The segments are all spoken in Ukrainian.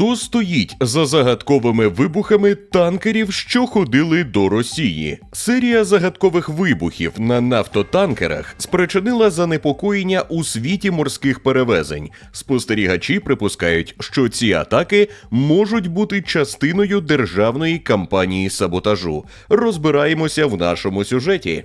Хто стоїть за загадковими вибухами танкерів, що ходили до Росії? Серія загадкових вибухів на нафтотанкерах спричинила занепокоєння у світі морських перевезень. Спостерігачі припускають, що ці атаки можуть бути частиною державної кампанії саботажу. Розбираємося в нашому сюжеті.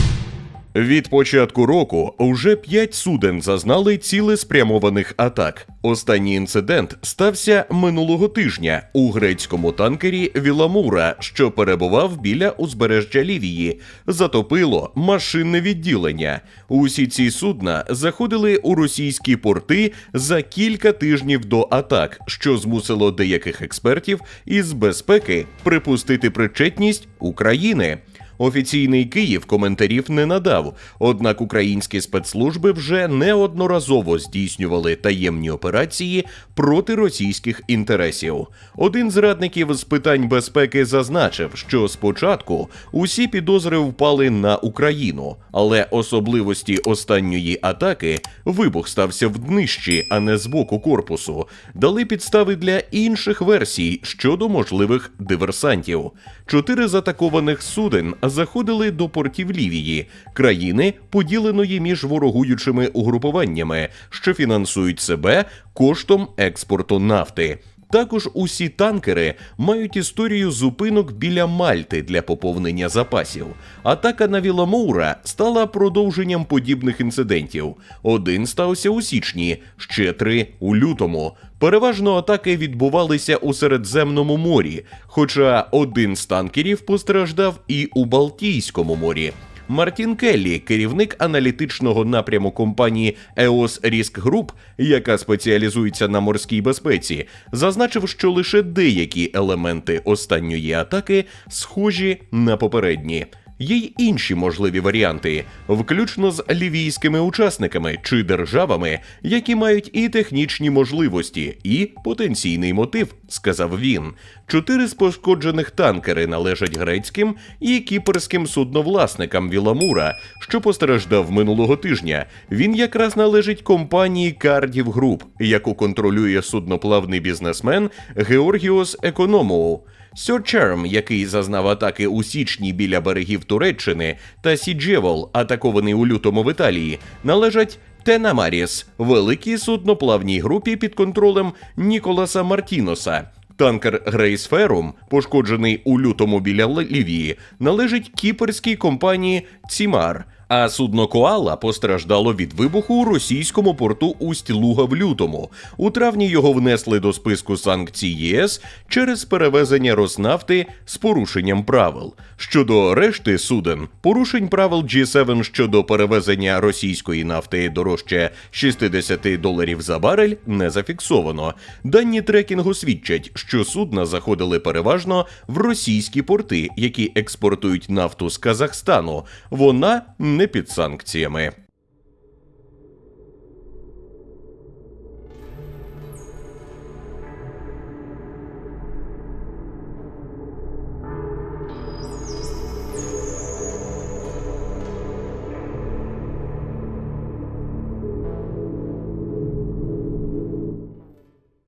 Від початку року вже п'ять суден зазнали цілеспрямованих атак. Останній інцидент стався минулого тижня у грецькому танкері Віламура, що перебував біля узбережжя Лівії. Затопило машинне відділення. Усі ці судна заходили у російські порти за кілька тижнів до атак, що змусило деяких експертів із безпеки припустити причетність України. Офіційний Київ коментарів не надав, однак українські спецслужби вже неодноразово здійснювали таємні операції проти російських інтересів. Один з радників з питань безпеки зазначив, що спочатку усі підозри впали на Україну, але особливості останньої атаки вибух стався в днищі, а не з боку корпусу, дали підстави для інших версій щодо можливих диверсантів. Чотири з атакованих суден заходили до портів Лівії, країни, поділеної між ворогуючими угрупуваннями, що фінансують себе коштом експорту нафти. Також усі танкери мають історію зупинок біля Мальти для поповнення запасів. Атака на Віламоура стала продовженням подібних інцидентів. Один стався у січні, ще три у лютому. Переважно атаки відбувалися у Середземному морі, хоча один з танкерів постраждав і у Балтійському морі. Мартін Келлі, керівник аналітичного напряму компанії EOS Risk Group, яка спеціалізується на морській безпеці, зазначив, що лише деякі елементи останньої атаки схожі на попередні. Є й інші можливі варіанти, включно з лівійськими учасниками чи державами, які мають і технічні можливості, і потенційний мотив, сказав він. Чотири з пошкоджених танкери належать грецьким і кіперським судновласникам Віламура, що постраждав минулого тижня. Він якраз належить компанії Cardiff Group, яку контролює судноплавний бізнесмен Георгіос Економоу. Сьорчерм, який зазнав атаки у січні біля берегів Туреччини, та Сіджевол, атакований у лютому в Італії, належать Тенамаріс, великій судноплавній групі під контролем Ніколаса Мартіноса. Танкер Грейс Ферум, пошкоджений у лютому біля Лівії, належить кіперській компанії Цімар. А судно Коала постраждало від вибуху у російському порту Усть-Луга в лютому. У травні його внесли до списку санкцій ЄС через перевезення Роснафти з порушенням правил. Щодо решти суден, порушень правил G7 щодо перевезення російської нафти дорожче 60 доларів за барель не зафіксовано. Дані трекінгу свідчать, що судна заходили переважно в російські порти, які експортують нафту з Казахстану. Вона не під санкціями.